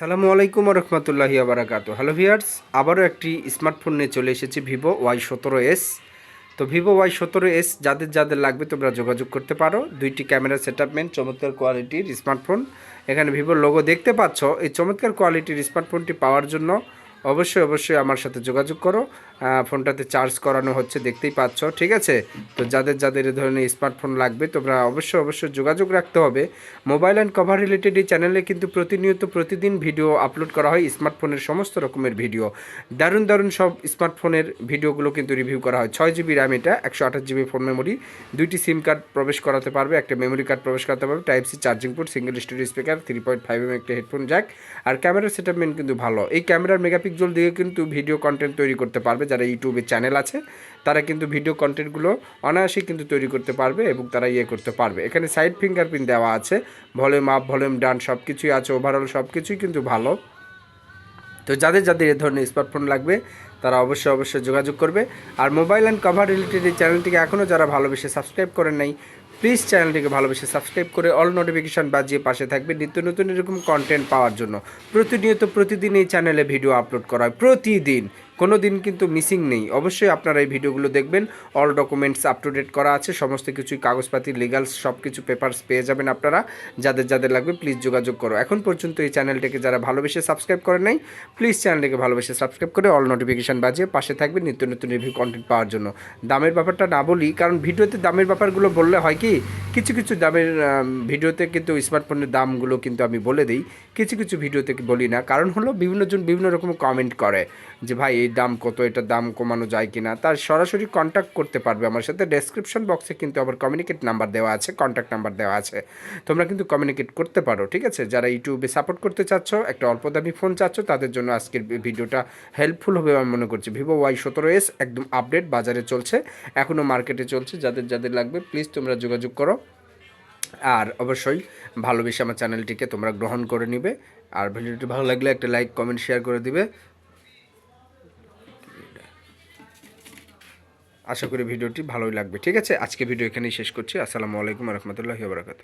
সালামু আলাইকুম রহমতুল্লাহি আবরাকাত হ্যালো ভিয়ার্স আবারও একটি স্মার্টফোন নিয়ে চলে এসেছি ভিভো ওয়াই সতেরো এস তো ভিভো ওয়াই সতেরো এস যাদের যাদের লাগবে তোমরা যোগাযোগ করতে পারো। দুইটি ক্যামেরা সেটআপমেন্ট চমৎকার কোয়ালিটির স্মার্টফোন এখানে ভিভোর লোগো দেখতে পাচ্ছ, এই চমৎকার কোয়ালিটির স্মার্টফোনটি পাওয়ার জন্য অবশ্যই অবশ্যই আমার সাথে যোগাযোগ করো। ফোনটাতে চার্জ করানো হচ্ছে, দেখতেই পাচ্ছ, ঠিক আছে? তো যাদের যাদের এই ধরনের স্মার্টফোন লাগবে, তোমরা অবশ্যই অবশ্যই যোগাযোগ রাখতে হবে। মোবাইল অ্যান্ড কভার রিলেটেড এই চ্যানেলে কিন্তু প্রতিনিয়ত, প্রতিদিন ভিডিও আপলোড করা হয় স্মার্টফোনের সমস্ত রকমের ভিডিও দারুণ দারুণ সব স্মার্টফোনের ভিডিওগুলো কিন্তু রিভিউ করা হয়। ছয় জিবি র্যাম এটা, একশো আঠাশ জিবি ফোন মেমোরি দুইটি সিম কার্ড প্রবেশ করাতে পারবে, একটা মেমোরি কার্ড প্রবেশ করাতে পারবে type C charging port single story speaker three point five M একটা হেডফোন জ্যাক আর ক্যামেরার সেটআপমেন্ট কিন্তু ভালো। এই ক্যামেরার মেগাপিক্সেল দিয়ে কিন্তু ভিডিও কন্টেন্ট তৈরি করতে পারবে, যারা ইউটিউবে চ্যানেল আছে, তারা কিন্তু ভিডিও কন্টেন্টগুলো অনায়াসেই কিন্তু তৈরি করতে পারবে এবং তারা ইয়ে করতে পারবে। এখানে সাইড ফিঙ্গারপ্রিন্ট দেওয়া আছে ভলিউম আপ ভলিউম ডান সব কিছুই আছে ওভারঅল সব কিছুই কিন্তু ভালো। তো যাদের যাদের এ ধরনের স্মার্টফোন লাগবে, তারা অবশ্যই অবশ্যই যোগাযোগ করবে। আর মোবাইল অ্যান্ড কভার রিলেটেড এই চ্যানেলটিকে এখনও যারা ভালোবেসে সাবস্ক্রাইব করেন নাই প্লিজ চ্যানেলটিকে ভালোবেসে সাবস্ক্রাইব করে অল নোটিফিকেশান বাজিয়ে পাশে থাকবে নিত্য নতুন এরকম কন্টেন্ট পাওয়ার জন্য। প্রতিনিয়ত প্রতিদিন এই চ্যানেলে ভিডিও আপলোড করা হয়। প্রতিদিন। কোনো দিন কিন্তু মিসিং নেই। অবশ্যই আপনারা এই ভিডিওগুলো দেখবেন। All documents up to date করা আছে। সমস্ত কিছুই কাগজপাতি লিগালস সব কিছু পেপারস পেয়ে যাবেন আপনারা। যাদের যাদের লাগবে প্লিজ যোগাযোগ করো। এখন পর্যন্ত এই চ্যানেলটিকে যারা ভালোবেসে সাবস্ক্রাইব করে নাই প্লিজ চ্যানেলটিকে ভালোবেসে সাবস্ক্রাইব করে অল নোটিফিকেশান বাজিয়ে পাশে থাকবে নিত্য নতুন রিভিউ কন্টেন্ট পাওয়ার জন্য। দামের ব্যাপারটা না বলি, কারণ ভিডিওতে দামের ব্যাপারগুলো বললে হয় কি, কিছু কিছু দামের ভিডিওতে কিন্তু স্মার্টফোনের দামগুলো কিন্তু আমি বলে দিই, কিছু কিছু ভিডিওতে বলি না। কারণ হলো বিভিন্ন জন বিভিন্ন রকম কমেন্ট করে যে, ভাই এই দাম কত এটার দাম কমানো যায় কি না তার সরাসরি কন্ট্যাক্ট করতে পারবে আমার সাথে। ডেসক্রিপশন বক্সে কিন্তু আবার কমিউনিকেট নাম্বার দেওয়া আছে কন্ট্যাক্ট নাম্বার দেওয়া আছে। তোমরা কিন্তু কমিউনিকেট করতে পারো, ঠিক আছে? যারা ইউটিউবে সাপোর্ট করতে চাচ্ছ, একটা অল্প দামি ফোন চাচ্ছ, তাদের জন্য আজকের ভিডিওটা হেল্পফুল হবে আমি মনে করছি। ভিভো ওয়াই সতেরো এস একদম আপডেট বাজারে চলছে এখনও মার্কেটে চলছে। যাদের যাদের লাগবে প্লিজ তোমরা যোগাযোগ করো। আর অবশ্যই ভালোবেসে আমার চ্যানেলটিকে তোমরা গ্রহণ করে নিবে। আর ভিডিওটি ভালো লাগলে একটা লাইক কমেন্ট শেয়ার করে দিবে। আশা করি ভিডিওটি ভালোই লাগবে। ঠিক আছে? আজকে ভিডিও এখানেই শেষ করছি। আসসালামু আলাইকুম রহমতুল্লাহি বারাকাতু